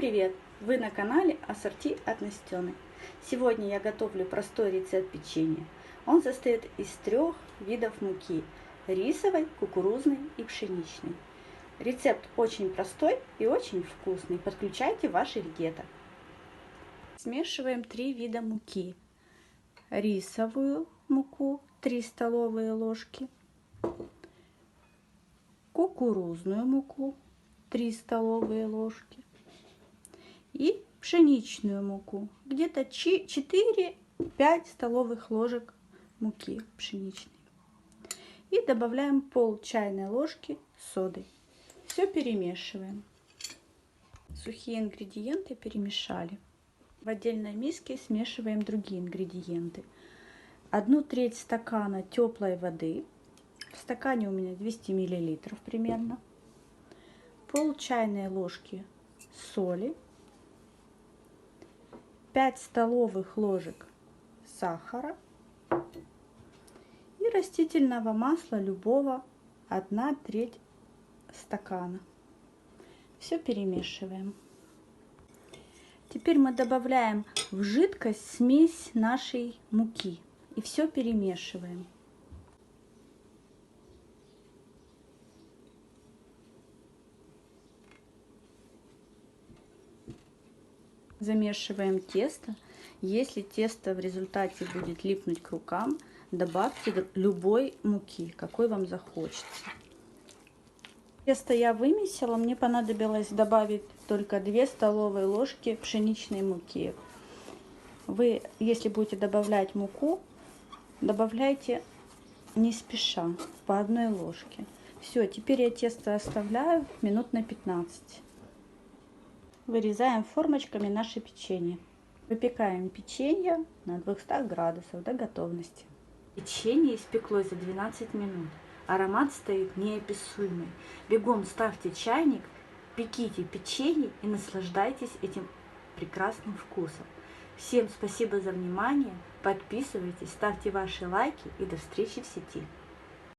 привет! Вы на канале Ассорти от Настены. Сегодня я готовлю простой рецепт печенья. Он состоит из трех видов муки – рисовой, кукурузной и пшеничной. Рецепт очень простой и очень вкусный. Подключайте ваши регета. Смешиваем три вида муки. Рисовую муку 3 столовые ложки, кукурузную муку 3 столовые ложки и пшеничную муку. Где-то 4-5 столовых ложек муки пшеничной. И добавляем пол чайной ложки соды. Все перемешиваем. Сухие ингредиенты перемешали. В отдельной миске смешиваем другие ингредиенты. Одну треть стакана теплой воды. В стакане у меня 200 миллилитров примерно. Пол чайной ложки соли 5 столовых ложек сахара и растительного масла любого 1 треть стакана. Все перемешиваем. Теперь мы добавляем в жидкость смесь нашей муки и все перемешиваем. Замешиваем тесто. Если тесто в результате будет липнуть к рукам, добавьте любой муки, какой вам захочется. Тесто я вымесила, мне понадобилось добавить только 2 столовые ложки пшеничной муки. Вы, если будете добавлять муку, добавляйте не спеша, по одной ложке. Все, теперь я тесто оставляю минут на 15 вырезаем формочками наше печенье. Выпекаем печенье на 200 градусов до готовности. Печенье испеклось за 12 минут. Аромат стоит неописуемый. Бегом ставьте чайник, пеките печенье и наслаждайтесь этим прекрасным вкусом. Всем спасибо за внимание. Подписывайтесь, ставьте ваши лайки и до встречи в сети.